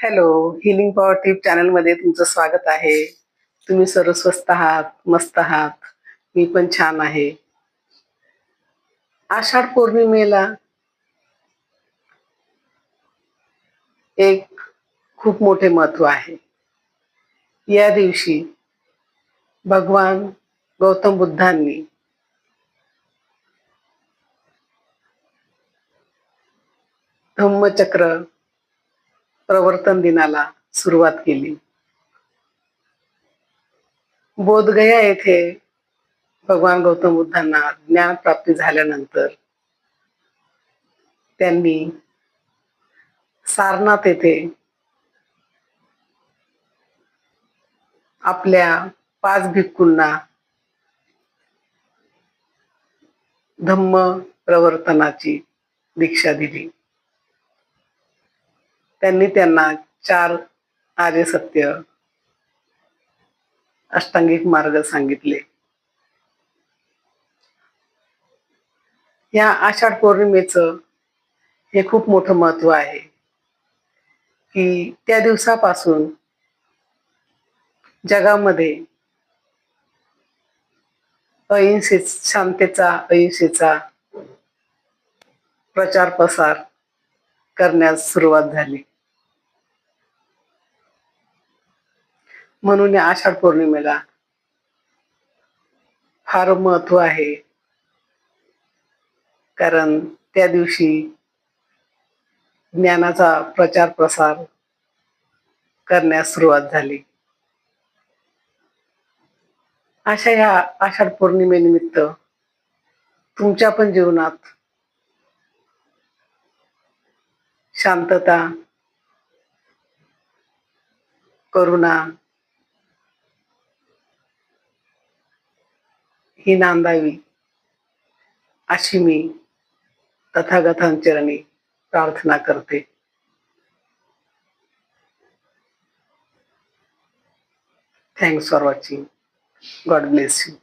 Hello healing power tip चॅनलमध्ये तुमचं स्वागत आहे. तुम्ही सर्व स्वस्त आहात मस्त आहात. मी पण छान आहे. आषाढ पौर्णिमेला एक खूप मोठे महत्त्व आहे. या दिवशी भगवान गौतम बुद्धांनी धम्मचक्र प्रवर्तन दिनाला सुरुवात केली. बोधगया येथे भगवान गौतम बुद्धांना ज्ञान प्राप्ती झाल्यानंतर त्यांनी सारनाथ येथे आपल्या पाच भिक्कूंना धम्म प्रवर्तनाची दीक्षा दिली. त्यांनी त्यांना चार आर्य सत्य अष्टांगिक मार्ग सांगितले. या आषाढ पौर्णिमेचं हे खूप मोठं महत्त्व आहे. की त्या दिवसापासून जगामध्ये अहिंसे शांतेचा अहिंसेचा प्रचार प्रसार करण्यास सुरुवात झाली. म्हणून या आषाढ पौर्णिमेला फार महत्त्व आहे. कारण त्या दिवशी ज्ञानाचा प्रचार प्रसार करण्यास सुरुवात झाली. अशा ह्या आषाढ पौर्णिमेनिमित्त तुमच्या पण जीवनात शांतता करुणा ही नांदावी अशी मी तथागतांचरणी प्रार्थना करते. Thanks for watching God bless you